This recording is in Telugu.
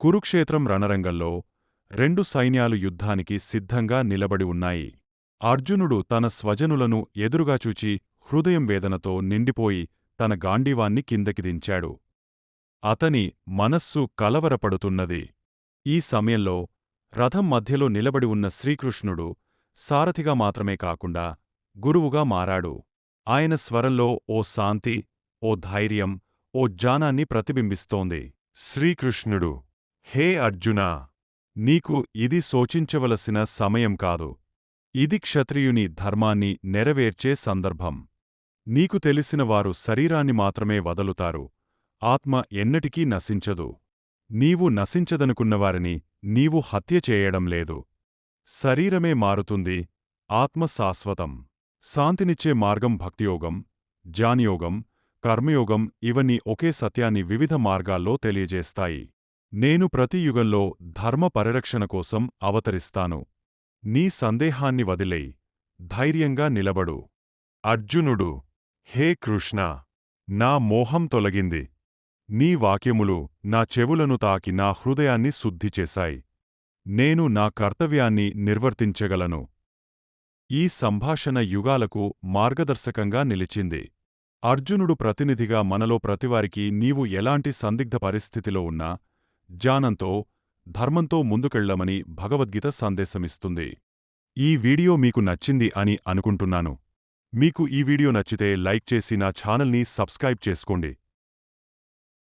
కురుక్షేత్రం రణరంగంలో రెండు సైన్యాలు యుద్ధానికి సిద్ధంగా నిలబడి ఉన్నాయి. అర్జునుడు తన స్వజనులను ఎదురుగా చూచి హృదయం వేదనతో నిండిపోయి తన గాండివాన్ని కిందకి దించాడు. అతని మనస్సు కలవరపడుతున్నది. ఈ సమయంలో రథం మధ్యలో నిలబడి ఉన్న శ్రీకృష్ణుడు సారథిగా మాత్రమే కాకుండా గురువుగా మారాడు. ఆయన స్వరంలో ఓ శాంతి ఓ ధైర్యం ఓ జానాన్ని ప్రతిబింబిస్తోంది. శ్రీకృష్ణుడు హే అర్జునా! నీకు ఇది శోచించవలసిన సమయం కాదు. ఇది క్షత్రియుని ధర్మాన్ని నెరవేర్చే సందర్భం. నీకు తెలిసిన వారు శరీరాన్ని మాత్రమే వదలుతారు. ఆత్మ ఎన్నటికీ నశించదు. నీవు నశించదనుకున్నవారిని నీవు హత్య చేయడం లేదు. శరీరమే మారుతుంది. ఆత్మ శాశ్వతం. శాంతినిచ్చే మార్గం భక్తియోగం జానియోగం కర్మయోగం ఇవన్నీ ఒకే సత్యాన్ని వివిధ మార్గాల్లో తెలియజేస్తాయి. నేను ప్రతి యుగంలో ధర్మ పరిరక్షణ కోసం అవతరిస్తాను. నీ సందేహాన్ని వదిలేయి. ధైర్యంగా నిలబడు. అర్జునుడు హే కృష్ణ! నా మోహం తొలగింది. నీ వాక్యములు నా చెవులను తాకి నా హృదయాన్ని శుద్ధి చేశాయి. నేను నా కర్తవ్యాన్ని నిర్వర్తించగలను. ఈ సంభాషణ యుగాలకు మార్గదర్శకంగా నిలిచింది. అర్జునుడు ప్రతినిధిగా మనలో ప్రతివారికి నీవు ఎలాంటి సందిగ్ధ పరిస్థితిలో ఉన్నా జ్ఞానంతో ధర్మంతో ముందుకెళ్ళమని భగవద్గీత సందేశమిస్తుంది. ఈ వీడియో మీకు నచ్చింది అని అనుకుంటున్నాను. మీకు ఈ వీడియో నచ్చితే లైక్ చేసి నా ఛానల్ని సబ్స్క్రైబ్ చేసుకోండి.